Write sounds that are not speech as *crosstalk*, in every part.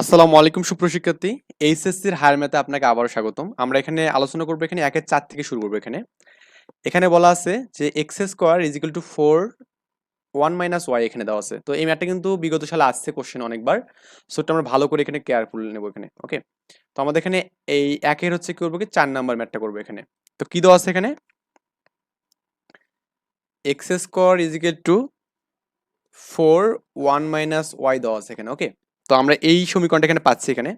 আসসালামু আলাইকুম সুপ্রশিক্ষার্থী এইচএসসির হায়ার ম্যাথে আপনাকে আবারও স্বাগতম। আমরা এখানে আলোচনা করব এখানে একের চার থেকে শুরু করব এখানে। এখানে বলা আছে যে X square is to four, one minus Y এখানে দেওয়া আছে। তো এই ম্যাথটা কিন্তু বিগত সালে আসছে কোশ্চেন অনেকবার। সো এটা আমরা ভালো করে এখানে কেয়ারফুল নেব এখানে ওকে তো আমাদের এখানে এই একের হচ্ছে কি করব কি? চার নাম্বার ম্যাথটা করব এখানে। তো কি দেওয়া আছে এখানে? X square is to four, one minus Y দেওয়া আছে এখানে ওকে তো আমরা এই সমীকরণটা এখানে পাচ্ছি এখানে।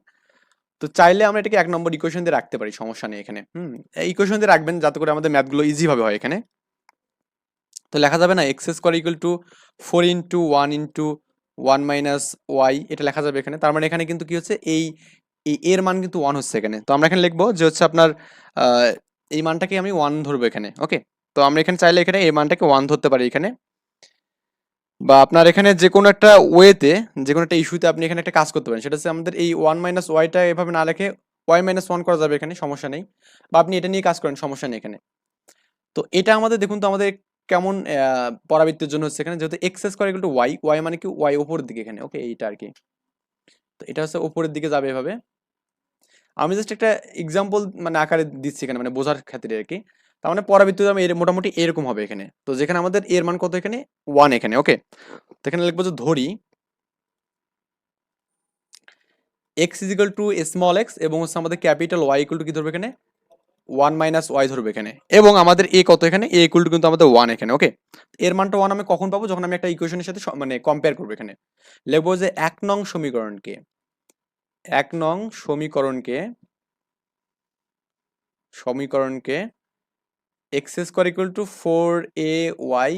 তো চাইলে আমরা এটাকে এক নম্বর ইকুয়েশন দিয়ে রাখতে পারি, সমস্যা নেই এখানে। হুম ইকুয়েশন দিয়ে রাখবেন যাতে করে আমাদের ম্যাথগুলো ইজি ভাবে হয় এখানে। তো লেখা যাবে না X square equal to four into one into one minus Y এটা লেখা যাবে এখানে। তার মানে এখানে কিন্তু কি হচ্ছে, এই এই এর মান কিন্তু ওয়ান হচ্ছে এখানে। তো আমরা এখানে লিখব যে হচ্ছে আপনার এই মানটাকে আমি ওয়ান ধরবো এখানে ওকে তো আমরা এখানে চাইলে এখানে এই মানটাকে ওয়ান ধরতে পারি এখানে। বা আপনার এখানে যে কোনো একটা ওয়েতে যে কোনো একটা ইস্যুতে আপনি এখানে একটা কাজ করতে পারেন। সেটা হচ্ছে আমাদের এই ওয়ান মাইনাস ওয়াইটা এভাবে না লেখে ওয়াই মাইনাস ওয়ান করা যাবে এখানে, সমস্যা নেই। বা আপনি এটা নিয়ে কাজ করেন, সমস্যা নেই এখানে। তো এটা আমাদের, দেখুন তো আমাদের কেমন পরাবৃত্তের জন্য হচ্ছে এখানে, যেহেতু X square equal to Y Y মানে কি ওয়াই উপরের দিকে এখানে ওকে এইটা আর কি। তো এটা হচ্ছে উপরের দিকে যাবে এভাবে। আমি জাস্ট একটা এক্সাম্পল মানে আকারে দিচ্ছি এখানে মানে বোঝার ক্ষেত্রে আর কি। তার মানে পরাবৃত্ত এর মোটামুটি এরকম হবে এখানে। তো যেখানে আমাদের এর মান কত এখানে? ওয়ান এখানে ওকে তো এখানে লিখব যে ধরি X equal to small X এবং হচ্ছে আমাদের ক্যাপিটাল ওয়াই ইকুয়াল টু কি ধরবে এখানে? ওয়ান মাইনাস ওয়াই ধরবে এখানে। এবং আমাদের এ কত এখানে? এ ইকুয়াল টু কিন্তু আমাদের ওয়ান এখানে ওকে এর মানটা ওয়ান আমি কখন পাবো? যখন আমি একটা ইকুয়েশনের সাথে মানে কম্পেয়ার করব এখানে। লিখব যে এক নং সমীকরণকে, এক নং সমীকরণকে সমীকরণকে X square equal to four A Y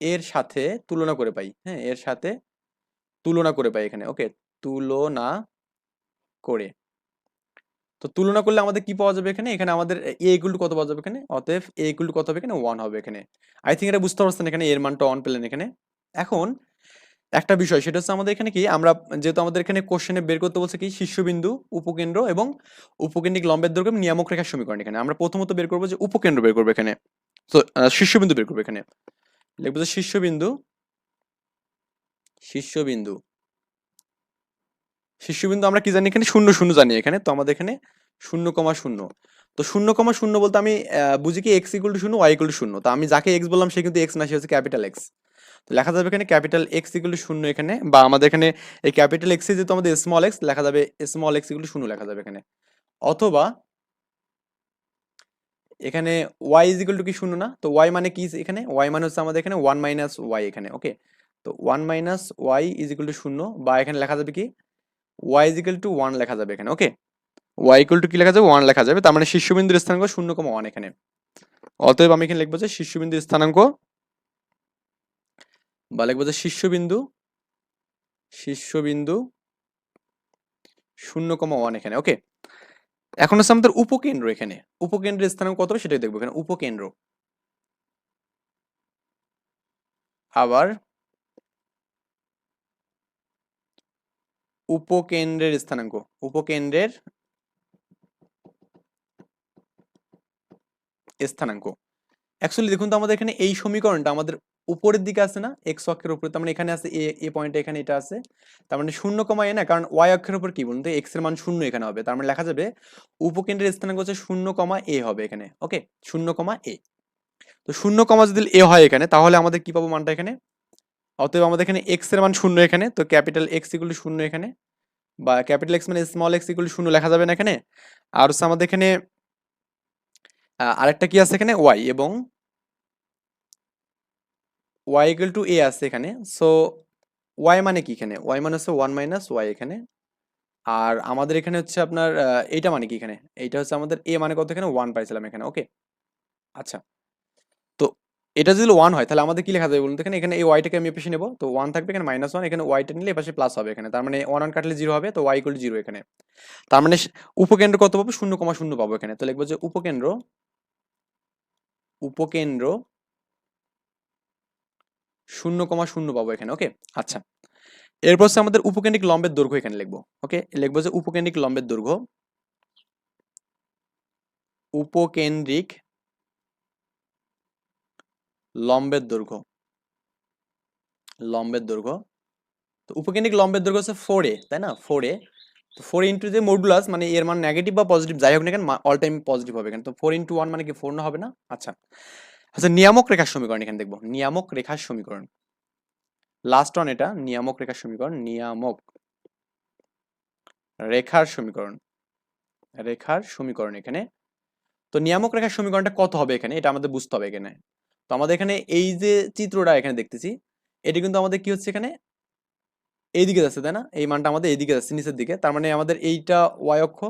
এর সাথে তুলনা করে পাই। হ্যাঁ এর সাথে তুলনা করে পাই এখানে। ওকে তুলনা করে। তো তুলনা করলে আমাদের কি পাওয়া যাবে এখানে? এখানে আমাদের এ ইকুয়াল টু কত পাওয়া যাবে এখানে? অতএব এ ইকুয়াল কত হবে এখানে? ওয়ান হবে এখানে। আই থিঙ্ক এটা বুঝতে পারছেন এখানে, এর মানটা ওয়ান পেলেন এখানে। এখন একটা বিষয়, সেটা হচ্ছে আমাদের এখানে কি, আমরা যেহেতু আমাদের এখানে কোশ্চেনে বের করতে বলছে কি, শীর্ষবিন্দু, উপকেন্দ্র এবং উপকেন্দ্রিক লম্বের দৈর্ঘ্য নিয়ামক রেখার সমীকরণ এখানে। আমরা প্রথমত বের করব যে উপকেন্দ্র বের করব এখানে। তো শীর্ষবিন্দু বের করব এখানে। লিখব যে শীর্ষবিন্দু শীর্ষবিন্দু শীর্ষবিন্দু আমরা কি জানি এখানে? শূন্য শূন্য জানি এখানে। তো আমাদের এখানে শূন্য কমা শূন্য। তো শূন্য কমা শূন্য বলতে আমি বুঝি কি এক্স ইকুয়াল টু শূন্য ওয়াই ইকুয়াল টু শূন্য। তো আমি যাকে এক্স বললাম, সে কিন্তু এক্স না, সে হচ্ছে ক্যাপিটাল এক্স লেখা যাবে এখানে ক্যাপিটাল এক্স টু শূন্য এখানে, বা আমাদের এখানে এই ক্যাপিটাল এক্স যেহেতু আমাদের স্মল এক্স লেখা যাবে স্মল এক্স টু শূন্য লেখা যাবে এখানে। অথবা এখানে ওয়াই ইজ ইকুয়াল টু কি শূন্য না? তো ওয়াই মানে কি এখানে? ওয়াই মানে হচ্ছে আমাদের এখানে ওয়ান মাইনাস ওয়াই এখানে ওকে তো one minus Y is equal to শূন্য, বা এখানে লেখা যাবে কি? Y is equal to one লেখা যাবে এখানে ওকে ওয়াই ইকুয়াল টু কি লেখা যাবে? ওয়ান লেখা যাবে, তার মানে শীর্ষবিন্দুর স্থানাঙ্ক শূন্য কমা ওয়ান এখানে। অতএব আমি এখানে লিখব যে শীর্ষবিন্দুর স্থানাঙ্ক বা লিখব যে শীর্ষবিন্দু শীর্ষবিন্দু শূন্য কমা ওয়ান এখানে ওকে এখন হচ্ছে আমাদের উপকেন্দ্র এখানে। উপকেন্দ্রের স্থানাঙ্ক কত সেটাই দেখব এখানে, উপকেন্দ্র। আবার উপকেন্দ্রের স্থানাঙ্ক উপকেন্দ্রের স্থানাঙ্ক। অ্যাকচুয়ালি দেখুন তো আমাদের এখানে এই সমীকরণটা আমাদের উপরের দিকে আছে না? এক্স অক্ষের উপরে, তার মানে এখানে আছে এ এ পয়েন্টে এখানে এটা আছে। তার মানে শূন্য কমা এ না, কারণ ওয়াই অক্ষের উপর কি বলুন তো? এক্সের মান শূন্য এখানে হবে। তার মানে লেখা যাবে উপকেন্দ্রের স্থানাঙ্ক হচ্ছে শূন্য কমা এ হবে এখানে। ওকে শূন্য কমা এ তো শূন্য কমা যদি এ হয় এখানে, তাহলে আমাদের কি পাবো মানটা এখানে? অতএব আমাদের এখানে এক্সের মান শূন্য এখানে, তো ক্যাপিটাল এক্স ইকুয়াল টু শূন্য এখানে, বা ক্যাপিটাল এক্স মানে স্মল এক্স ইকুয়াল টু শূন্য লেখা যাবে না এখানে। আর হচ্ছে আমাদের এখানে আরেকটা কি আছে এখানে? ওয়াই এবং ওয়াই ইকুয়াল টু এ আছে এখানে সো ওয়াই মানে কি এখানে? ওয়াই মানে হচ্ছে ওয়ান মাইনাস ওয়াই এখানে, আর আমাদের এখানে হচ্ছে আপনার এইটা মানে কি এখানে? এইটা হচ্ছে আমাদের এ মানে কত এখানে? ওয়ান পাইছিলাম এখানে ওকে আচ্ছা তো এটা যদি ওয়ান হয়, তাহলে আমাদের কি লেখা যাবে বলুন তো এখানে? এখানে এই ওয়াইটাকে আমি এপাশে নেব, তো ওয়ান থাকবে এখানে মাইনাস ওয়ান এখানে ওয়াইটা নিলে এপাশে প্লাস হবে এখানে, তার মানে ওয়ান ওয়ান কাটলে জিরো হবে, তো ওয়াই ইকুয়াল জিরো এখানে, তার মানে উপকেন্দ্র কত পাবো? শূন্য কমা শূন্য পাবো এখানে, তো লিখব যে উপকেন্দ্র উপকেন্দ্র শূন্য কমা শূন্য পাবো এখানে ওকে আচ্ছা। এরপর হচ্ছে আমাদের উপকেন্দ্রিক লম্বের দৈর্ঘ্য এখানে লিখব ওকে লিখব যে উপকেন্দ্রিক লম্বের দৈর্ঘ্য উপকেন্দ্রিক লম্বের দৈর্ঘ্য লম্বের দৈর্ঘ্য। তো উপকেন্দ্রিক লম্বের দৈর্ঘ্য হচ্ছে ফোর এ তাই না? ফোর এ তো ফোর ইন্টু যে মডুলাস মানে এর মান নেগেটিভ বা পজিটিভ যাই হোক না কেন অল টাইম পজিটিভ হবে কেন তো ফোর ইন্টু ওয়ান মানে কি ফোর না হবে না? আচ্ছা। আচ্ছা নিয়ামক রেখার সমীকরণ এখানে দেখব। নিয়ামক রেখার সমীকরণ। লাস্ট ওয়ান এটা, নিয়ামক রেখার সমীকরণ, নিয়ামক রেখার সমীকরণ। রেখার সমীকরণ এখানে। তো নিয়ামক রেখার সমীকরণটা কত হবে এখানে? এটা আমাদের বুঝতে হবে এখানে। তো আমাদের এখানে এই যে চিত্রটা এখানে দেখতেছি, এটি কিন্তু আমাদের কি হচ্ছে এখানে? এইদিকে যাচ্ছে, তাই না? এই মানটা আমাদের এইদিকে যাচ্ছে, নিচের দিকে। তার মানে আমাদের এইটা ওয়াই অক্ষ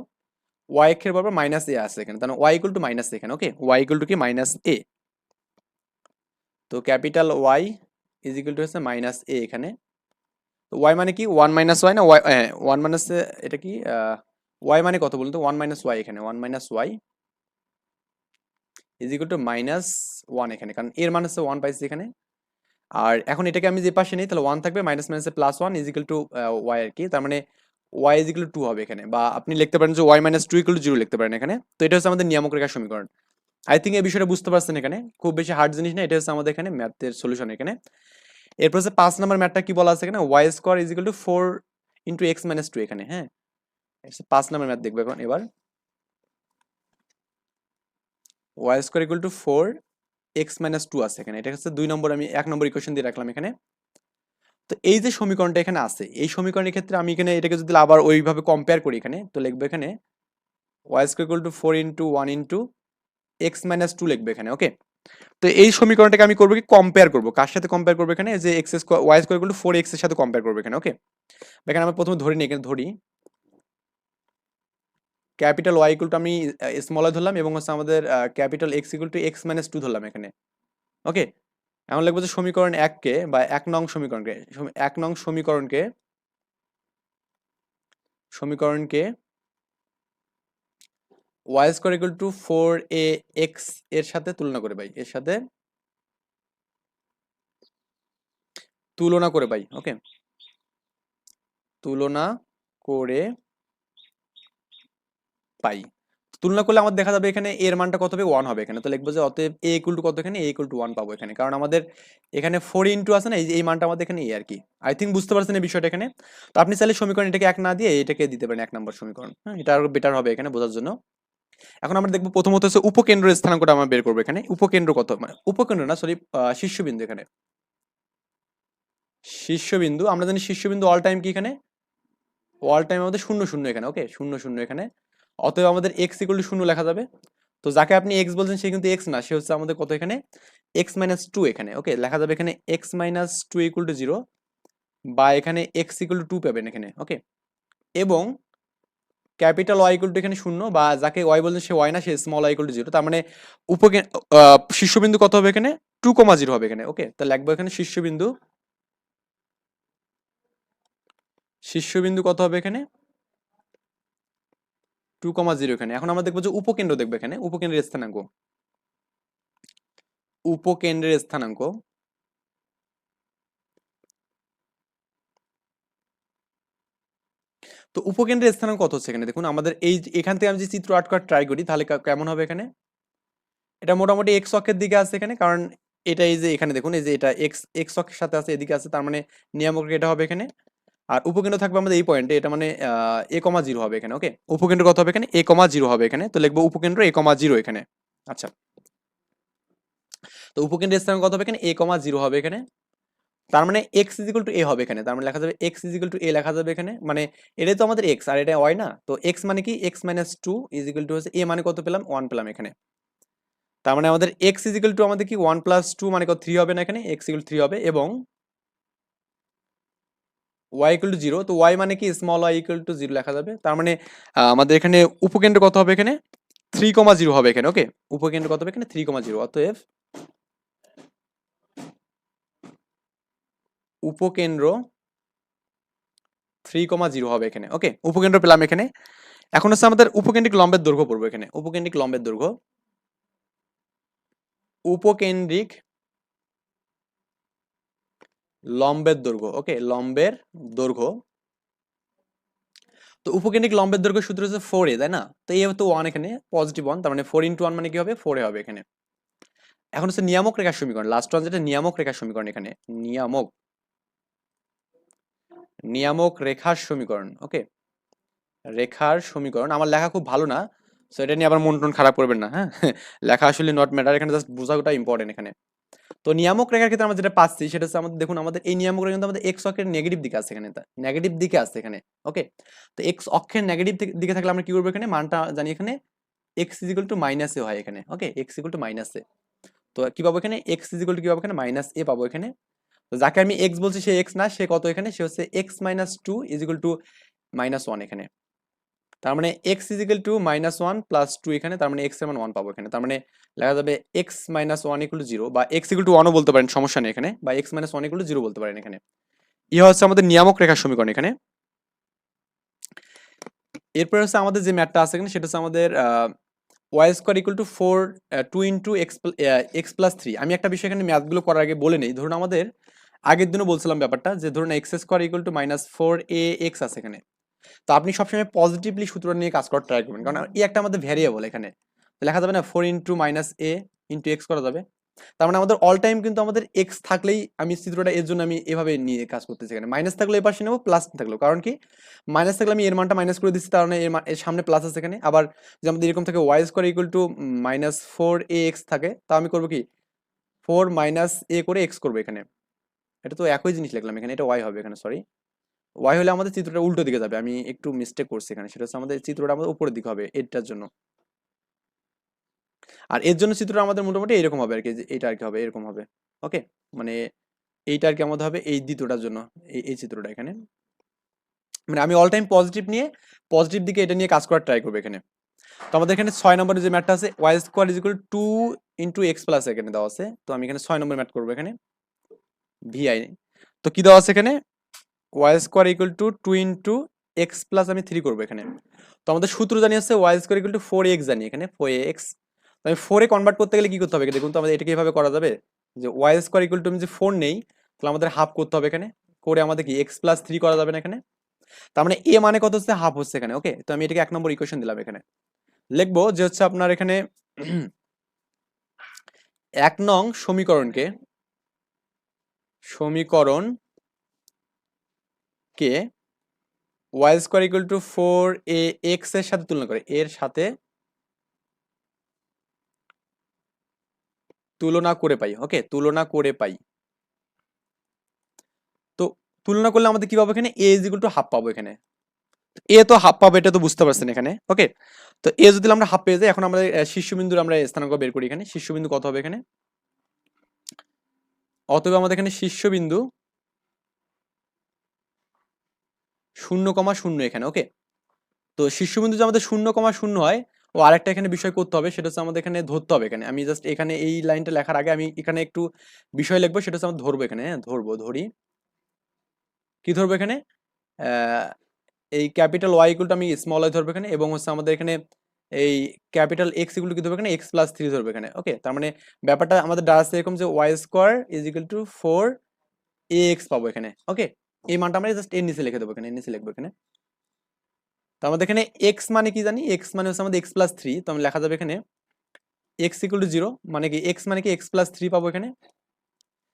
ওয়াই অক্ষের বরাবর মাইনাস এ আছে এখানে। তার মানে ওয়াই ইকুয়াল টু মাইনাস এখানে ওকে ওয়াই ইকুয়াল টু কি? মাইনাস এ তো capital Y is equal to হচ্ছে মাইনাস এ এখানে। তো ওয়াই মানে কি? ওয়ান মাইনাস ওয়াই না? ওয়াই ওয়ান মাইনাস এটা কি? ওয়াই মানে কত বলুন তো? ওয়ান মাইনাস ওয়াই এখানে one minus Y is equal to minus one এখানে, কারণ এর মান হচ্ছে ওয়ান পাইছি এখানে। আর এখন এটাকে আমি যে পাশে নিই, তাহলে ওয়ান থাকবে মাইনাস মাইনাসে plus one is equal to Y আর কি। তার মানে ওয়াই ইজ ইকুয়াল টু হবে এখানে, বা আপনি লিখতে পারেন যে Y minus two equal to zero লিখতে পারেন এখানে। তো এটা হচ্ছে আমাদের নিয়ামক রেখার সমীকরণ। আই থিঙ্ক এই বিষয়টা বুঝতে পারছেন এখানে। খুব বেশি হার্ড জিনিস না, এটা হচ্ছে আমাদের এখানে ম্যাথের সলিউশন এখানে। এরপর হচ্ছে পাঁচ নাম্বার ম্যাথটা কি বলা আছে এখানে? Y square is equal to four into X minus two এখানে হ্যাঁ? পাঁচ নাম্বার ম্যাথ দেখব এখন এবার। Y square equal to four X minus two আছে এখানে। এটা হচ্ছে দুই নম্বর আমি এক নম্বর ইকুয়েশন দিয়ে রাখলাম এখানে। তো এই যে সমীকরণটা এখানে আছে, এই সমীকরণের ক্ষেত্রে আমি এখানে এটাকে যদি আবার ওইভাবে কম্পেয়ার করি এখানে, তো লিখব এখানে Y square equal to four into one into X minus two লিখবে এখানে ওকে তো এই সমীকরণটাকে আমি করব কি? কম্পেয়ার করব। কার সাথে কম্পেয়ার করব এখানে? যে X square Y square to four এক্সের সাথে কম্পেয়ার করব এখানে ওকে এখানে আমরা প্রথমে ধরি নিই, এখানে ধরি। ক্যাপিটাল ওয়াই ইকুয়াল টু আমি স্মল ধরলাম এবং হচ্ছে আমাদের capital X equal to X minus two ধরলাম এখানে ওকে এখন লিখব যে সমীকরণ এককে বা এক নং সমীকরণকে এক নং সমীকরণকে সমীকরণকে Y square equal to four A এক্সের সাথে তুলনা করে পাই এর সাথে তুলনা করে পাই ওকে তুলনা করে পাই। তুলনা করলে আমাদের দেখা যাবে এখানে এর মানটা কত হবে? ওয়ান হবে এখানে। তো লিখব যে অতএব এ ইকুয়াল টু কত এখানে? এ ইকুয়াল টু ওয়ান পাবো এখানে। কারণ আমাদের এখানে ফোর ইন্টু আছে না, এই এই মানটা আমাদের এখানে এ আর কি। আই থিঙ্ক বুঝতে পারছেন এই বিষয়টা এখানে? তো আপনি চাইলে সমীকরণ এটাকে এক না দিয়ে এটাকে দিতে পারেন, এক নম্বর সমীকরণ। হ্যাঁ এটা আরও বেটার হবে এখানে বোঝার জন্য। এখন আমরা দেখব প্রথমত হচ্ছে উপকেন্দ্রের স্থানাঙ্কটা আমরা বের করব এখানে। উপকেন্দ্র কত? মানে উপকেন্দ্র না সরি শীর্ষবিন্দু এখানে। শীর্ষবিন্দু, আমরা জানি শীর্ষবিন্দু অল টাইম কি এখানে? অল টাইম আমাদের শূন্য শূন্য এখানে ওকে শূন্য শূন্য এখানে। অতএব আমাদের এক্স ইকুয়াল টু শূন্য লেখা যাবে। তো যাকে আপনি এক্স বলছেন, সে কিন্তু এক্স না, সে হচ্ছে আমাদের কত এখানে? এক্স মাইনাস টু এখানে ওকে লেখা যাবে এখানে X minus two equal to zero বা এখানে এক্স ইকুয়াল টু টু পাবেন এখানে ওকে এবং ক্যাপিটাল ওয়াই ইকুয়াল টু এখানে শূন্য বা যাকে ওয়াই বলছেন সে ওয়াই না সে small Y equal to zero তার মানে আহ, শীর্ষবিন্দু কত হবে এখানে? টু কমা জিরো হবে এখানে ওকে তো লিখব এখানে শীর্ষবিন্দু। শীর্ষবিন্দু কত হবে এখানে? টু কমা জিরো এখানে। এখন আমরা দেখব যে উপকেন্দ্র দেখব এখানে। উপকেন্দ্রের স্থানাঙ্ক। উপকেন্দ্রের স্থানাঙ্ক। তো উপকেন্দ্রের স্থানাঙ্ক কত হচ্ছে এখানে? দেখুন, আমাদের এই এখান থেকে আমি যে চিত্র আট করার ট্রাই করি, তাহলে কেমন হবে এখানে? এটা মোটামুটি এক্স অক্ষের দিকে আছে এখানে, কারণ এটা এই যে, এখানে দেখুন, এই যে, এটা এক্স এক্স অক্ষের সাথে আছে, এদিকে আছে, তার মানে নিয়ামক এটা হবে এখানে। আর উপকেন্দ্র থাকবে আমাদের এই পয়েন্টে এটা মানে এ কমা জিরো হবে এখানে ওকে উপকেন্দ্র কত হবে এখানে? এ কমা জিরো হবে এখানে, তো লিখব উপকেন্দ্র এ কমা জিরো এখানে। আচ্ছা। তো উপকেন্দ্রের স্থান কত হবে এখানে? এ কমা জিরো হবে এখানে। তার মানে এক্স ইজিক্যাল টু এ হবে এখানে। তার মানে লেখা যাবে এক্স ইজিক্যাল টু এ লেখা যাবে এখানে। মানে এটাই তো আমাদের এক্স আর এটা ওয়াই না। তো এক্স মানে কি? X minus two equal to হচ্ছে এ মানে কত পেলাম? ওয়ান পেলাম এখানে। তার মানে আমাদের এক্স ইজিক্যাল টু আমাদের কি? ওয়ান প্লাস টু মানে কত? থ্রি হবে না এখানে? এক্স ইকুয়াল থ্রি হবে। এবং ওয়াই ইকুয়াল টু জিরো তো ওয়াই মানে কি? Small y equal to zero লেখা যাবে। তার মানে আমাদের এখানে উপকেন্দ্র কত হবে এখানে? থ্রি কমা জিরো হবে এখানে ওকে উপকেন্দ্র কত হবে এখানে? থ্রি কমা জিরো অতএব উপকেন্দ্র থ্রি কমা জিরো হবে এখানে। ওকে উপকেন্দ্র পেলাম এখানে। এখন হচ্ছে আমাদের উপকেন্দ্রিক লম্বের দৈর্ঘ্য পড়ব এখানে। উপকেন্দ্রিক লম্বের দৈর্ঘ্য। উপকেন্দ্রিক লম্বের দৈর্ঘ্য। ওকে লম্বের দৈর্ঘ্য। তো উপকেন্দ্রিক লম্বের দৈর্ঘ্য সূত্র হচ্ছে ফোর এ তাই না? তো এই তো ওয়ান এখানে পজিটিভ ওয়ান তার মানে ফোর ইন্টু ওয়ান মানে কি হবে? ফোর এ হবে এখানে। এখন হচ্ছে নিয়ামক রেখার সমীকরণ লাস্ট ওয়ান যেটা, নিয়ামক রেখার সমীকরণ এখানে। নিয়ামক। নিয়ামক রেখার সমীকরণ ওকে রেখার সমীকরণ, আমার লেখা খুব ভালো না সো এটা নিয়ে আবার মন টন খারাপ করবেন না হ্যাঁ? *laughs* লেখা আসলে নট ম্যাটার এখানে জাস্ট বোঝাটা ইম্পর্টেন্ট এখানে। তো নিয়ামক রেখার ক্ষেত্রে আমরা যেটা পাচ্ছি, সেটা হচ্ছে আমাদের, দেখুন, আমাদের এই নিয়ামক রেখা কিন্তু আমাদের এক্স অক্ষের নেগেটিভ দিকে আছে এখানে নেগেটিভ দিকে আছে এখানে ওকে তো এক্স অক্ষের নেগেটিভ দিকে থাকলে আমরা কি করব এখানে? মানটা জানি এখানে x equal to minus a হয় এখানে okay x equal to minus a তো কি পাবো এখানে? এক্স ইজিক্যাল টু কি পাবো এখানে? মাইনাস এ পাবো এখানে। তো যাকে আমি এক্স বলছি, সে এক্স না, সে কত এখানে? সে হচ্ছে x minus two equal to minus one এখানে। তার মানে x equal to minus one plus two এখানে, তার মানে এক্সের মান ওয়ান পাবো এখানে। তার মানে লেখা যাবে x minus one equal to zero বা এক্স ইকুয়াল টু ওয়ানও বলতে পারেন, সমস্যা নেই এখানে, বা x minus one equal to zero বলতে পারেন এখানে। ইহা হচ্ছে আমাদের নিয়ামক রেখার সমীকরণ এখানে। এরপরে হচ্ছে আমাদের যে ম্যাটটা আছে এখানে, সেটা হচ্ছে আমাদের y square equal to four two into x x plus three আমি একটা বিষয় এখানে ম্যাথগুলো করার আগে বলে নেই। ধরুন আমাদের আগের দিনও বলছিলাম ব্যাপারটা যে, ধরুন x square equal to minus four a x আছে এখানে। তো আপনি সবসময় পজিটিভলি সূত্র নিয়ে কাজ করার ট্রাই করবেন। কারণ এই একটা আমাদের ভ্যারিয়েবল এখানে। লেখা যাবে না four into minus a into x করা যাবে। তার মানে আমাদের অল টাইম কিন্তু আমাদের এক্স থাকলেই আমি চিত্রটা এর জন্য আমি এভাবে নিয়ে কাজ করতেছি এখানে। মাইনাস থাকলে এই পাশে নেব প্লাস থাকল কারণ কি? মাইনাস থাকলে আমি এর মানটা মাইনাস করে দিচ্ছি, তার মানে এর সামনে প্লাস আছে এখানে। আবার যে আমাদের এরকম থাকে y square equal to minus four a x থাকে, তা আমি করব কি? ফোর মাইনাস এ করে এক্স করব এখানে। এটা তো একই জিনিস লিখলাম এখানে, এটা ওয়াই হবে এখানে সরি ওয়াই হলে আমাদের চিত্রটা উল্টো দিকে যাবে, আমি একটু মিস্টেক করছি এখানে, সেটা হচ্ছে আমাদের চিত্রটা আমাদের উপরের দিকে হবে, এটার জন্য। আর এর জন্য চিত্রটা আমাদের মোটামুটি এরকম হবে আর কি এইটা আর কি হবে, এরকম হবে ওকে মানে এইটা আর কি আমাদের হবে এই দ্বিতীয়টার জন্য, এই এই চিত্রটা এখানে। মানে আমি অল টাইম পজিটিভ নিয়ে পজিটিভ দিকে এটা নিয়ে কাজ করার ট্রাই করব এখানে। তো আমাদের এখানে ছয় নম্বরের যে ম্যাটটা আছে y square is equal to into x plus এখানে দেওয়া আছে, তো আমি এখানে ছয় নম্বর ম্যাট করব এখানে। ভিআই তো কি দেওয়া আছে এখানে? Y square equal to two into x plus আমি থ্রি করব এখানে। তো আমাদের সূত্র জানি আছে y square equal to four x জানি এখানে ফোর এক্স তো আমি ফোরে কনভার্ট করতে গেলে কি করতে হবে? দেখুন তো আমাদের এটাকে এভাবে করা যাবে? যে ওয়াই স্কোয়ার ইকুয়াল টু আমি যে ফোর নেই, তাহলে আমাদের হাফ করতে হবে এখানে। করে আমাদের কি এক্স প্লাস থ্রি করা যাবে না এখানে। তার মানে এ মানে কত হচ্ছে? হাফ হচ্ছে এখানে ওকে তো আমি এটাকে এক নম্বর ইকুয়েশন দিলাম এখানে। লিখব যে হচ্ছে আপনার এখানে *clears throat* এক নং সমীকরণকে সমীকরণ কে y square equal to four a এক্সের সাথে তুলনা করে, এর সাথে তুলনা করে পাই, ওকে, তুলনা করে পাই। তো তুলনা করলে আমাদের কি পাবো এখানে? এ ইজ টু হাফ পাবো এখানে। এ তো হাফ পাবো, এটা তো বুঝতে পারছেন এখানে, ওকে? তো এ যদি আমরা হাফ পেয়ে যাই, এখন আমরা শীর্ষবিন্দুর আমরা স্থানাঙ্ক বের করি এখানে, শীর্ষবিন্দু কত হবে এখানে? অতএব আমাদের এখানে শীর্ষবিন্দু শূন্য কমা শূন্য এখানে ওকে তো শীর্ষবিন্দু যে আমাদের শূন্য কমা শূন্য হয়, ও আরেকটা এখানে বিষয় করতে হবে, সেটা হচ্ছে আমাদের এখানে ধরতে হবে এখানে। আমি জাস্ট এখানে এই লাইনটা লেখার আগে আমি এখানে একটু বিষয় লিখব, সেটা হচ্ছে আমরা ধরবো এখানে হ্যাঁ? ধরবো, ধরি। কি ধরবো এখানে? এই ক্যাপিটাল ওয়াই আমি স্মল ওয়াই ধরবো এখানে, এবং হচ্ছে আমাদের এখানে এই ক্যাপিটাল এক্স ইকুল কি ধরবো এখানে এক্স প্লাস থ্রি ধরবে এখানে ওকে তার মানে ব্যাপারটা আমাদের দাঁড়াচ্ছে এরকম যে y square is equal to four a x পাবো এখানে ওকে এই মানটা আমরা জাস্ট এর নিচে লিখে দেবো এখানে এর নিচে লিখব এখানে। তো আমাদের এখানে এক্স মানে কি জানি? এক্স মানে হচ্ছে আমাদের এক্স প্লাস থ্রি তো আমি লেখা যাবে এখানে এক্স ইকুয়াল টু জিরো মানে কি এক্স মানে কি এক্স প্লাস থ্রি পাবো এখানে?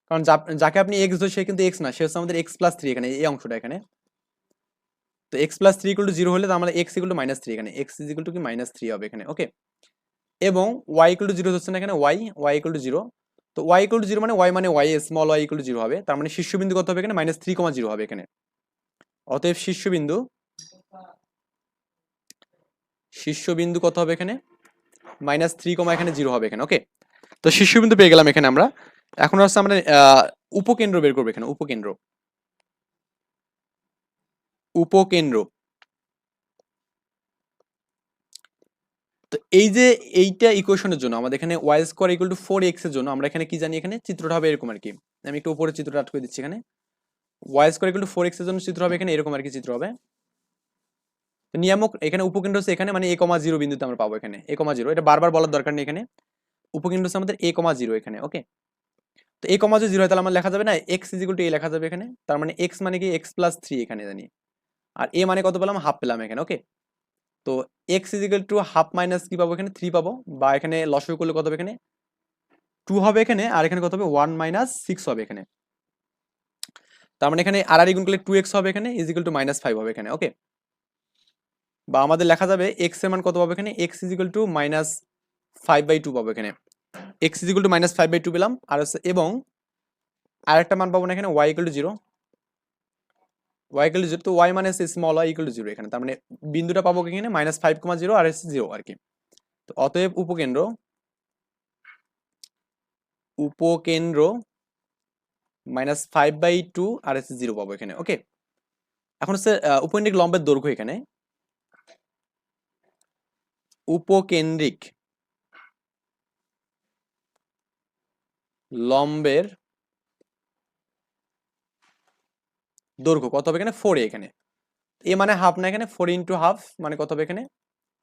কারণ যাকে আপনি এক্স ধর সে কিন্তু এক্স না, সে হচ্ছে আমাদের এক্স প্লাস থ্রি এখানে, এই অংশটা এখানে। তো x plus three equal to zero হলে তো আমরা x equal to minus three এখানে এক্স ইজ টু কি? মাইনাস থ্রি হবে এখানে ওকে এবং ওয়াই ইকুয়াল টু জিরো হচ্ছে না এখানে y y equal to zero তো ওয়াই ইকুয়াল টু জিরো মানে ওয়াই মানে y small y equal to zero হবে, তার মানে শীর্ষবিন্দু কত হবে এখানে? মাইনাস থ্রি কমা জিরো হবে এখানে। অতএব শীর্ষবিন্দু শীর্ষবিন্দু কত হবে এখানে? মাইনাস থ্রি কমা এখানে জিরো হবে এখানে ওকে তো শীর্ষবিন্দু পেয়ে গেলাম এখানে আমরা। এখন হচ্ছে আমরা উপকেন্দ্র বের করব এখানে, উপকেন্দ্র। উপকেন্দ্র। তো এই যে এইটা ইকুয়েশনের জন্য, আমাদের এখানে y square equal to four এক্সের জন্য আমরা এখানে কি জানি, এখানে চিত্রটা হবে এরকম আর কি আমি একটু উপরে চিত্রটা আটকে দিচ্ছি এখানে। Y square equal to four এক্সের জন্য চিত্র হবে এখানে, এরকম আর কি চিত্র হবে। নিয়ামক, এখানে উপকেন্দ্র হচ্ছে এখানে মানে এ কমা জিরো বিন্দুতে আমরা পাবো এখানে এ কমা জিরো এটা বারবার বলার দরকার নেই এখানে। উপকেন্দ্র হচ্ছে আমাদের এ কমা জিরো এখানে ওকে তো এ কমা জিরো হয় তাহলে আমার লেখা যাবে না এক্স ইজিকুল টু এ লেখা যাবে এখানে। তার মানে এক্স মানে কি এক্স প্লাস থ্রি এখানে জানি। আর এ মানে কত পেলাম? হাফ পেলাম এখানে ওকে তো x equal to half minus কি পাবো এখানে? থ্রি পাবো, বা এখানে লসই করলে কত হবে এখানে? টু হবে এখানে, আর এখানে কত হবে? ওয়ান মাইনাস সিক্স হবে এখানে। তার মানে এখানে আর আর গুণ করলে টু এক্স হবে এখানে is equal to minus five হবে এখানে ওকে বা আমাদের লেখা যাবে এক্সের মান কত পাবো এখানে? X is equal to minus five by two পাবো এখানে। X is equal to minus five by two পেলাম, আর এবং আরেকটা মান পাবো না এখানে y equal to zero y equal zero তো ওয়াই মানে স্মল ওয়াই ইকুয়াল জিরো এখানে। তার মানে বিন্দুটা পাবো এখানে? মাইনাস ফাইভ কমা জিরো আর হচ্ছে জিরো আর কি। তো অতএব উপকেন্দ্র উপকেন্দ্র মাইনাস ফাইভ বাই টু আর হচ্ছে জিরো পাবো এখানে। ওকে এখন হচ্ছে উপকেন্দ্রিক লম্বের দৈর্ঘ্য এখানে। উপকেন্দ্রিক লম্বের দৈর্ঘ্য, কত হবে এখানে? ফোর এখানে। এ মানে হাফ না এখানে? ফোর ইন্টু হাফ মানে কত হবে এখানে?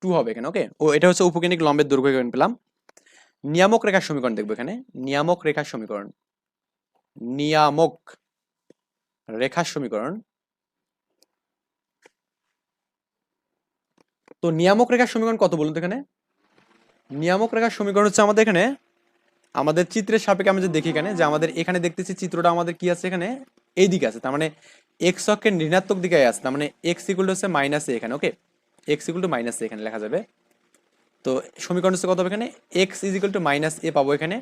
টু হবে এখানে ওকে ও, এটা হচ্ছে উপকেন্দ্রিক লম্বের দৈর্ঘ্য এখানে পেলাম। নিয়ামক রেখার সমীকরণ দেখব এখানে। নিয়ামক রেখার সমীকরণ। নিয়ামক রেখার সমীকরণ। তো নিয়ামক রেখার সমীকরণ কত বলুন তো এখানে? নিয়ামক রেখার সমীকরণ হচ্ছে আমাদের এখানে আমাদের চিত্রের সাপেক্ষে আমি যদি দেখি এখানে, যে আমাদের এখানে দেখতেছি চিত্রটা আমাদের কি আছে এখানে? এই দিকে আছে, তার মানে এক্স অক্ষের ঋণাত্মক দিকে আছে, তার মানে এক্স ইকুয়াল হচ্ছে মাইনাস এ এখানে okay x equal to minus a এখানে লেখা যাবে। তো সমীকরণ হচ্ছে কত হবে এখানে? X is equal to minus a পাবো এখানে।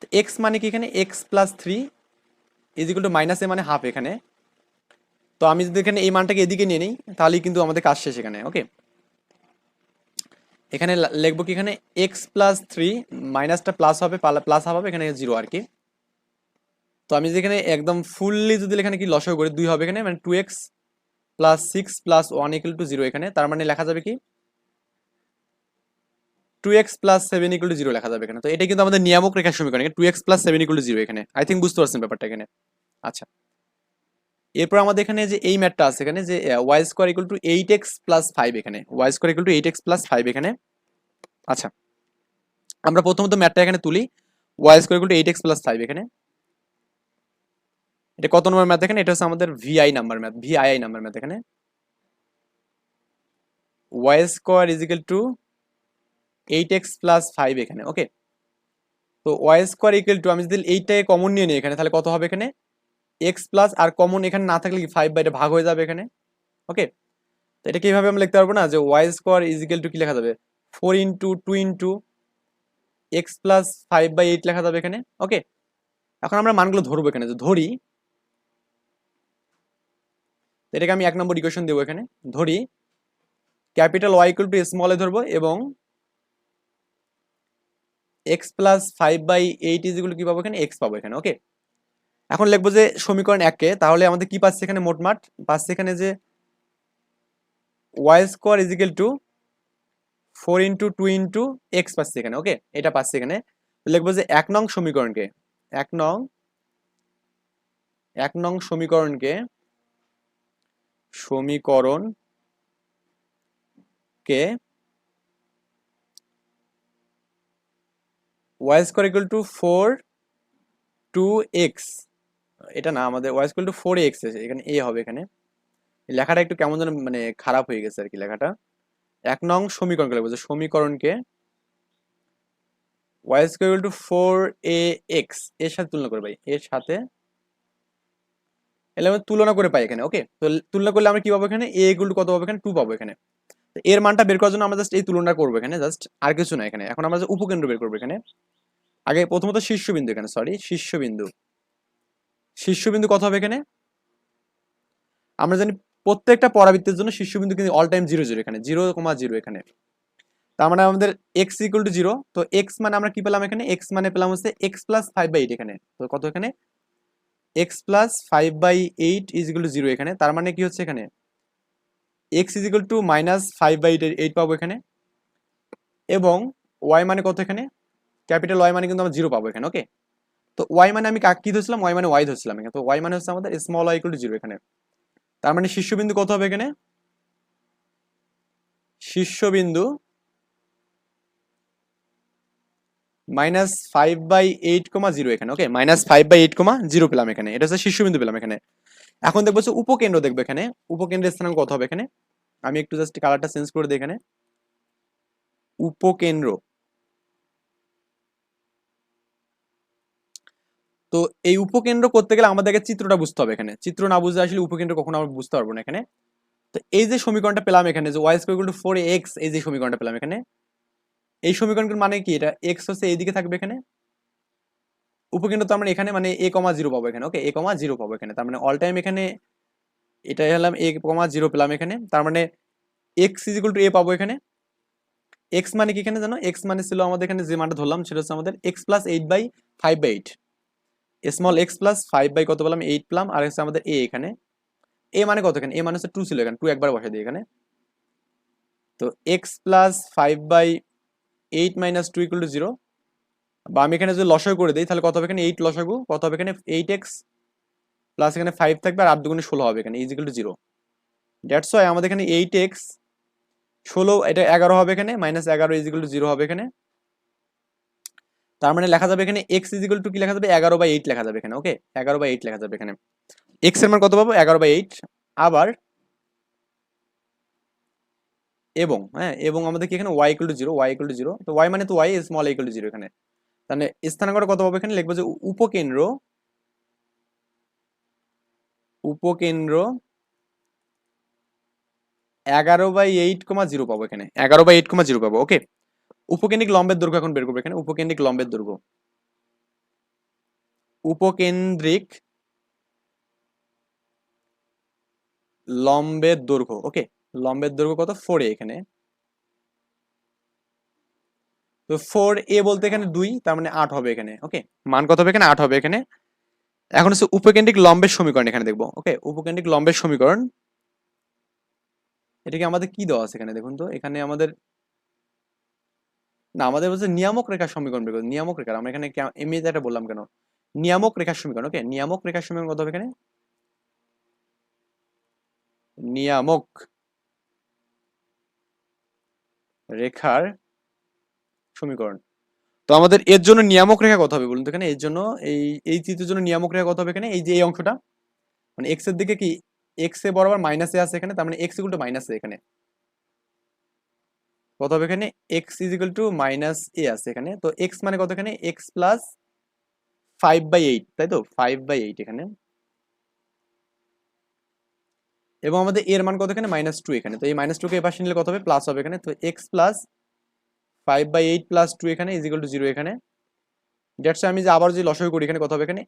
তো এক্স মানে কি এখানে? X plus three is equal to minus a মানে হাফ এখানে। তো আমি যদি এখানে এই মানটাকে এদিকে নিয়ে নিই, তাহলেই কিন্তু আমাদের কাজ শেষ এখানে ওকে এখানে লিখব কি এখানে এক্স প্লাস থ্রি মাইনাসটা প্লাস হবে প্লাস হাফ হবে, এখানে জিরো আর কি। তো আমি যদি এখানে একদম ফুললি যদি এখানে কি লসাগু করি, দুই হবে এখানে মানে two x plus six plus one equal to zero এখানে, তার মানে লেখা যাবে কি? Two x plus seven equal to zero লেখা যাবে এখানে। তো এটা কিন্তু আমাদের নিয়ামক রেখার সমীকরণ two x plus seven equal to zero এখানে। আই থিঙ্ক বুঝতে পারছেন ব্যাপারটা এখানে। আচ্ছা। এরপর আমাদের এখানে যে এই ম্যাটটা আছে এখানে যে y square equal to eight x plus five এখানে y square equal to eight x plus five এখানে। আচ্ছা আমরা প্রথমত ম্যাটটা এখানে তুলি y square equal to eight x plus five এখানে। এটা কত নম্বর ম্যাথ এখানে? এটা হচ্ছে আমাদের VI number math VII number math এখানে। Y square is equal to eight x plus five এখানে ওকে তো ওয়াই স্কোয়ার ইকুয়াল টু আমি যদি এইটটাকে কমন নিয়ে নিই এখানে, তাহলে কত হবে এখানে? এক্স প্লাস আর কমন এখানে না থাকলে কি ফাইভ বাইরে ভাগ হয়ে যাবে এখানে? ওকে তো এটা কীভাবে আমরা লিখতে পারব না? যে y square is equal to কি লেখা যাবে? Four into two into x plus five by eight লেখা যাবে এখানে। ওকে এখন আমরা মানগুলো ধরবো এখানে। যে ধরি এটাকে আমি এক নম্বর ইকুয়েশন দেবো এখানে। ধরি capital y equal to small ধরবো এবং x plus five by eight is equal কি পাবো এখানে? এক্স পাবো এখানে। ওকে এখন লিখব যে সমীকরণ একে তাহলে আমাদের কি পাচ্ছে এখানে মোটমাট পাচ্ছে এখানে যে y square is equal to four into two into x পাচ্ছে এখানে, ওকে? এটা পাচ্ছে এখানে। লিখব যে এক নং সমীকরণকে, এক নং এক নং সমীকরণকে সমীকরণ কে y square equal to four two x. এটা না, আমাদের y square to four x এখানে এ হবে এখানে। লেখাটা একটু কেমন যেন মানে খারাপ হয়ে গেছে আর কি লেখাটা। এক নং সমীকরণকে লিখব যে সমীকরণকে y square to four a এক্সের সাথে তুলনা করে পাই। এর সাথে এলে আমরা তুলনা করে পাই এখানে ওকে তো তুলনা করলে আমরা কি পাবো এখানে? এ ইকুয়াল কত পাবো এখানে? টু পাবো এখানে। এর মানটা বের করার জন্য আমরা জাস্ট এই তুলনা করব এখানে জাস্ট আর কিছু না এখানে। এখন আমরা উপকেন্দ্র বের করব এখানে। আগে প্রথমত শীর্ষবিন্দু এখানে সরি শীর্ষবিন্দু। শীর্ষবিন্দু কত হবে এখানে। আমরা জানি প্রত্যেকটা পরাবৃত্তের জন্য শীর্ষবিন্দু কিন্তু অল টাইম জিরো জিরো এখানে জিরো কমা জিরো এখানে। তার মানে আমাদের এক্স ইকুয়াল টু জিরো তো এক্স মানে আমরা কি পেলাম এখানে? এক্স মানে পেলাম হচ্ছে x plus five by eight এখানে। তো কত এখানে? X plus five by eight is equal to zero এখানে। তার মানে কি হচ্ছে এখানে? X is equal to minus five by eight eight পাবো এখানে। এবং ওয়াই মানে কত এখানে? ক্যাপিটাল ওয়াই মানে কিন্তু আমরা জিরো পাবো এখানে ওকে তো ওয়াই মানে আমি কি ধরছিলাম? ওয়াই মানে ওয়াই ধরছিলাম এখানে। তো ওয়াই মানে হচ্ছে আমাদের স্মল ওয়াই টু জিরো এখানে। তার মানে শীর্ষবিন্দু কত হবে এখানে? শীর্ষবিন্দু minus five by eight comma zero এখানে okay minus five by eight comma zero পেলাম এখানে। এটা হচ্ছে শীর্ষবিন্দু পেলাম এখানে। এখন দেখব উপকেন্দ্র দেখব এখানে। উপকেন্দ্রের স্থানাঙ্ক কত হবে এখানে? আমি একটু জাস্ট কালারটা চেঞ্জ করে দিই এখানে। উপকেন্দ্র। তো এই উপকেন্দ্র করতে গেলে আমাদেরকে চিত্রটা বুঝতে হবে এখানে। চিত্র না বুঝলে আসলে উপকেন্দ্র কখনো আমরা বুঝতে পারব না এখানে। তো এই যে সমীকরণটা পেলাম এখানে, যে y square to four x এই যে সমীকরণটা পেলাম এখানে। এই সমীকরণের মানে কি এটা? এক্স হচ্ছে এইদিকে থাকবে এখানে। উপকেন্দ্র তো আমরা এখানে মানে এ কমা জিরো পাবো এখানে ওকে এ কমা জিরো পাবো এখানে। তার মানে অল টাইম এখানে এটাই হলাম এ কমা জিরো পেলাম এখানে। তার মানে x is equal to a পাবো এখানে। এক্স মানে কি এখানে জানো? এক্স মানে ছিল আমাদের এখানে যে মানটা ধরলাম, সেটা হচ্ছে আমাদের x plus eight by five by eight small x plus five by কত পেলাম? এইট পেলাম। আর হচ্ছে আমাদের এ এখানে। এ মানে কত এখানে? এ মানে হচ্ছে টু ছিল এখানে। টু একবার বসাই দিই এখানে। তো x plus five by eight minus two equal to zero বা আমি এখানে যদি লসাগু করে দিই, তাহলে কত হবে এখানে? এইট লসাগু। কত হবে এখানে? এইট এক্স প্লাস এখানে ফাইভ থাকবে আর আট দুগুণে ষোলো হবে এখানে। Is equal to zero that's why আমাদের এখানে এইট এক্স ষোলো, এটা এগারো হবে এখানে। মাইনাস এগারো ইজ ইকুয়াল টু জিরো হবে এখানে। তার মানে লেখা যাবে এখানে এক্স ইজ ইকুয়াল টু কি লেখা যাবে? এগারো বাই এইট লেখা যাবে এখানে ওকে এগারো বাই এইট লেখা যাবে এখানে। এক্সের মান কত পাবো? এগারো বাই এইট আবার এবং হ্যাঁ এবং আমাদের কি এখানে? Y equal to zero y equal to zero তো ওয়াই মানে তো y small equal to zero এখানে। তাহলে স্থানাঙ্কটা কত পাবো এখানে? লিখব যে উপকেন্দ্র উপকেন্দ্র এগারো বাই এইট কমা জিরো পাবো এখানে। এগারো বাই এইট কমা জিরো পাবো ওকে উপকেন্দ্রিক লম্বের দৈর্ঘ্য এখন বের করব এখানে। উপকেন্দ্রিক লম্বের দৈর্ঘ্য। উপকেন্দ্রিক লম্বের দৈর্ঘ্য, ওকে? লম্বের দৈর্ঘ্য কত? ফোর এ এখানে। তো ফোর এ বলতে এখানে দুই, তার মানে আট হবে এখানে, ওকে? মান কত হবে এখানে? আট হবে এখানে। এখন হচ্ছে উপকেন্দ্রিক লম্বের সমীকরণ এখানে দেখব, ওকে? উপকেন্দ্রিক লম্বের সমীকরণ এটা কি আমাদের কি দেওয়া আছে এখানে দেখুন তো? এখানে আমাদের না, আমাদের বলছে নিয়ামক রেখার সমীকরণ বের করতে নিয়ামক রেখা আমরা এখানে এমনি এটা বললাম কেন? নিয়ামক রেখার সমীকরণ ওকে নিয়ামক রেখার সমীকরণ কত হবে এখানে? নিয়ামক রেখার সমীকরণ। তো আমাদের এর জন্য নিয়ামক রেখা কত হবে বলুন তো এখানে? এর জন্য এই এই চিত্রের জন্য নিয়ামক রেখা কত হবে এখানে? এই যে এই অংশটা। মানে এক্সের দিকে কি এক্স এ বরাবর মাইনাসে আছে এখানে? তার মানে এক্স ইকুয়াল টু মাইনাস এখানে। কত হবে এখানে? X is equal to minus a আছে এখানে। তো এক্স মানে কত এখানে? X plus five by eight তাই তো? ফাইভ বাই এইট এখানে। এবং আমাদের এর মান কত এখানে? মাইনাস টু এখানে। তো এই মাইনাস টুকে এপাশে নিলে কত হবে? প্লাস হবে এখানে। তো x plus five by eight plus two এখানে ইজ ইকুয়াল টু জিরো এখানে। ডেটস আমি যে আবার যে লসগু করি, এখানে কত হবে এখানে?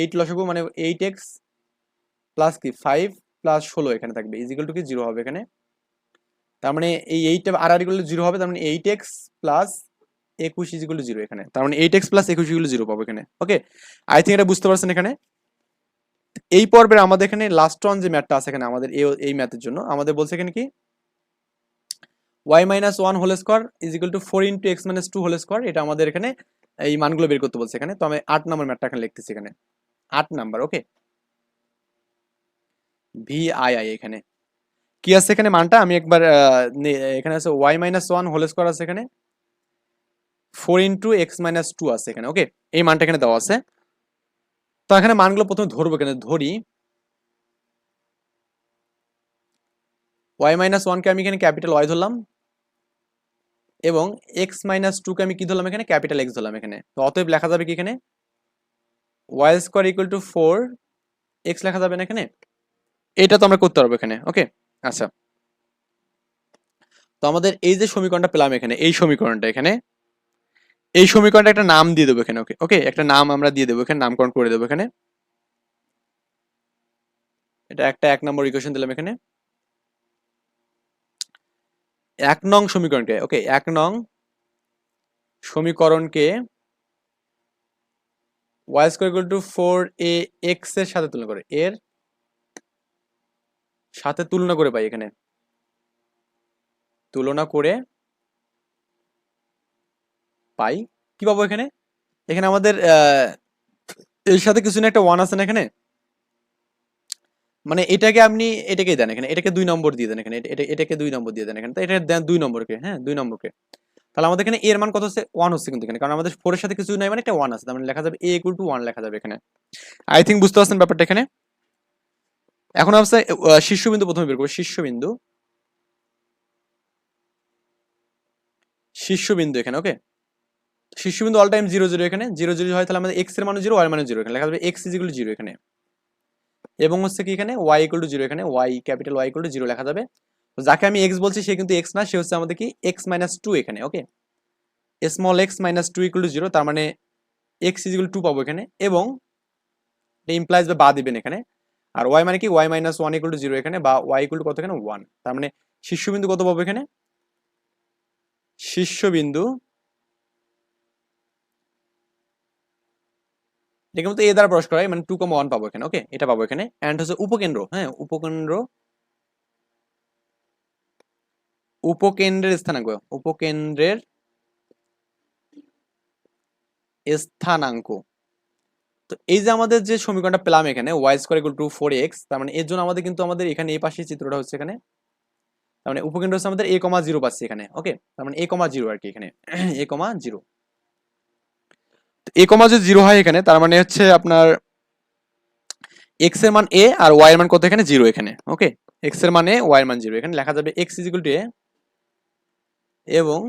এইট লসগু মানে এইট এক্স প্লাস কি? ফাইভ প্লাস ষোলো এখানে থাকবে। ইজ ইকুয়াল টু কি? জিরো হবে এখানে। তার মানে এই এইটটা আর আর ইকুয়াল জিরো হবে, তার মানে এইট এক্স প্লাস একুশ ইজ ইকুয়াল জিরো এখানে। তার মানে এইট এক্স প্লাস একুশ ইকুয়াল জিরো পাবো এখানে। ওকে আই থিঙ্ক এটা বুঝতে পারছেন এখানে? এই পর্বের আমাদের এখানে লাস্ট ওয়ান যে ম্যাথটা আছে এখানে, আমাদের এই ম্যাথের জন্য, আমাদের বলছে এখানে কি? Y minus one whole square is equal to four into x minus two whole square এটা আমাদের এখানে এই মানগুলো বের করতে বলছে এখানে। তো আমি আট নাম্বার ম্যাথটা এখানে লিখতেছি এখানে। আট number okay V I I এখানে। কি আছে এখানে মানটা? আমি একবার এখানে আছে y minus one whole square আছে এখানে। Four into x minus two আছে এখানে ওকে এই মানটা এখানে দেওয়া আছে। তো এখানে মানগুলো প্রথমে ধরবো, এখানে ধরি। ওয়াই মাইনাস ওয়ানকে আমি এখানে ক্যাপিটাল ওয়াই ধরলাম। এবং এক্স মাইনাস টুকে আমি কি ধরলাম এখানে? ক্যাপিটাল এক্স ধরলাম এখানে। তো অতএব লেখা যাবে কি এখানে? Y square equal to four x লেখা যাবে না এখানে? এটা তো আমরা করতে পারব এখানে ওকে আচ্ছা। তো আমাদের এই যে সমীকরণটা পেলাম এখানে, এই সমীকরণটা এখানে, এই সমীকরণটা একটা নাম দিয়ে দেবো এখানে ওকে ওকে একটা নাম আমরা দিয়ে দেবো এখানে, নামকরণ করে দেবো এখানে। এটা একটা এক নম্বর ইকুয়েশন দিলাম এখানে। এক নং সমীকরণকে ওকে এক নং সমীকরণকে y square equal to four a এক্সের সাথে তুলনা করে। এর সাথে তুলনা করে পাই এখানে। তুলনা করে পাই। কি পাবো এখানে? এখানে আমাদের এর সাথে কিছু না একটা ওয়ান আছে না এখানে? মানে এটাকে আপনি এটাকে দেন এখানে। এটাকে দুই নম্বর দিয়ে দেন এখানে। এটাকে দুই নম্বর দিয়ে দেন এখানে। তো এটা দেন দুই নম্বরকে হ্যাঁ দুই নম্বরকে। তাহলে আমাদের এখানে এর মান কত হচ্ছে? ওয়ান হচ্ছে কিন্তু এখানে। কারণ আমাদের ফোরের সাথে কিছু নাই মানে একটা ওয়ান আছে। তার মানে লেখা যাবে এ ইকুয়াল টু ওয়ান লেখা যাবে এখানে। আই থিঙ্ক বুঝতে পারছেন ব্যাপারটা এখানে? এখন অবস্থা শীর্ষবিন্দু প্রথমে বের করব। শীর্ষবিন্দু। শীর্ষবিন্দু এখানে ওকে শীর্ষবিন্দু অল টাইম জিরো জিরো এখানে। জিরো জিরো হয় তাহলে আমাদের এক্সের মানে জিরো ওয়াই মানে জিরো এখানে। লেখা যাবে এক্স ইজ ইকুয়াল জিরো এখানে। এবং হচ্ছে কি এখানে? ওয়াই ইকুয়াল টু জিরো এখানে। Y capital y equal to zero লেখা যাবে। যাকে আমি এক্স বলছি, সে কিন্তু এক্স না, সে হচ্ছে আমাদের কি? এক্স মাইনাস টু এখানে okay small x minus two equal to zero তার মানে এক্স ইজ ইকুয়াল টু পাবো এখানে। এবং ইমপ্লাইজ বা বা দিবেন এখানে। আর ওয়াই মানে কি? Y minus one equal to zero এখানে বা ওয়াই ইকুয়াল টু কত এখানে? ওয়ান তার মানে শীর্ষবিন্দু কত পাবো এখানে? শীর্ষবিন্দু এটা কিন্তু এ দ্বারা প্রকাশ করা হয় মানে টু কম ওয়ান পাবো এখানে ওকে এটা পাবো এখানে। অ্যান্ড হচ্ছে উপকেন্দ্র হ্যাঁ? উপকেন্দ্র উপকেন্দ্রের স্থানাঙ্ক উপকেন্দ্রের স্থানাঙ্ক। তো এই যে আমাদের যে সমীকরণটা পেলাম এখানে y square equal to four x তার মানে এর জন্য আমাদের কিন্তু আমাদের এখানে এই পাশে চিত্রটা হচ্ছে এখানে, তার মানে উপকেন্দ্র হচ্ছে আমাদের এ কমা জিরো পাচ্ছি এখানে ওকে তার মানে এ কমা জিরো আর কি এখানে এ কমা জিরো এ কমা যে জিরো হয় এখানে, তার মানে হচ্ছে আপনার এক্সের মান এ আর ওয়াই এর মান কত এখানে? জিরো এখানে ওকে এক্সের মানে ওয়াই এর মান জিরো এখানে লেখা যাবে এক্স ইজিকুল টু এ এবং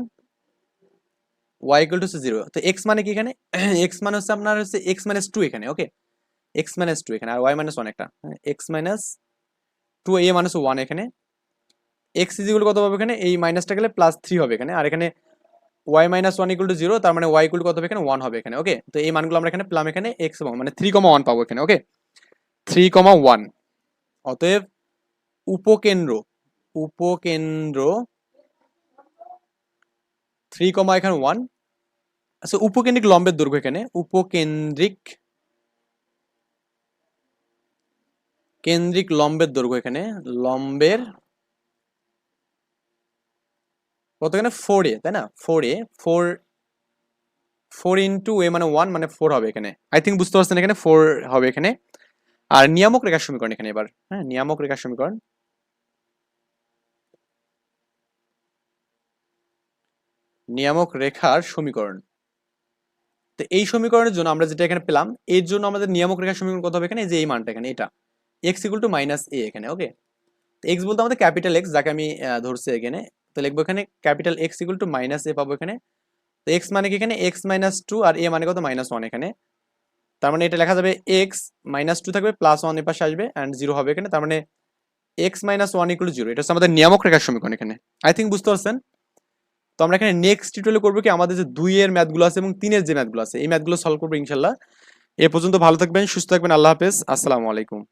ওয়াই ইকুয়াল টু জিরো তো এক্স মানে কি এখানে? *clears throat* এক্স মানে হচ্ছে আপনার হচ্ছে এক্স মাইনাস টু এখানে ওকে এক্স মাইনাস টু এখানে, আর ওয়াই মাইনাস ওয়ান একটা। X minus two a minus one এখানে। এক্স ইজিকুল কত পাবে এখানে? এই মাইনাসটা গেলে প্লাস থ্রি হবে এখানে। আর এখানে y minus one equal to zero তার মানে ওয়াই ইকুয়াল কত হবে এখানে? ওয়ান হবে এখানে ওকে তো এই মানগুলো আমরা এখানে প্লাম এখানে এক্স মানে থ্রি কমা ওয়ান পাবো এখানে ওকে থ্রি কমা ওয়ান অতএব উপকেন্দ্র উপকেন্দ্র থ্রি কমা এখানে ওয়ান আচ্ছা উপকেন্দ্রিক লম্বের দৈর্ঘ্য এখানে। উপকেন্দ্রিক কেন্দ্রিক লম্বের দৈর্ঘ্য এখানে। লম্বের কত এখানে? ফোর এ তাই না? Four a four four into a মানে ওয়ান মানে ফোর হবে এখানে। আই থিঙ্ক বুঝতে পারছেন এখানে ফোর হবে এখানে। আর নিয়ামক রেখার সমীকরণ এখানে এবার। হ্যাঁ নিয়ামক রেখার সমীকরণ। নিয়ামক রেখার সমীকরণ। তো এই সমীকরণের জন্য আমরা যেটা এখানে পেলাম, এর জন্য আমাদের নিয়ামক রেখার সমীকরণ কত হবে এখানে? যে এই মানটা এখানে, এটা। X equal to minus a এখানে ওকে এক্স বলতে আমাদের ক্যাপিটাল এক্স যাকে আমি ধরছি এখানে। তো লিখব এখানে capital X equal to minus a পাবো এখানে। তো এক্স মানে কি এখানে? এক্স মাইনাস টু আর এ মানে কত? মাইনাস ওয়ান এখানে। তার মানে এটা লেখা যাবে এক্স মাইনাস টু থাকবে প্লাস ওয়ানের পাশে আসবে অ্যান্ড জিরো হবে এখানে। তার মানে x minus one equal zero এটা হচ্ছে আমাদের নিয়ামক রেখার সমীকরণ এখানে। আই থিঙ্ক বুঝতে পারছেন? আমরা এখানে নেক্সট টিউটোরিয়ালে করব কি আমাদের যে দুইয়ের ম্যাথগুলো আছে এবং তিনের যে ম্যাথগুলো আছে। এই ম্যাথগুলো সলভ করব ইনশাল্লাহ। এ পর্যন্ত ভালো থাকবেন, সুস্থ থাকবেন, আল্লাহ হাফেজ। আসসালামু আলাইকুম।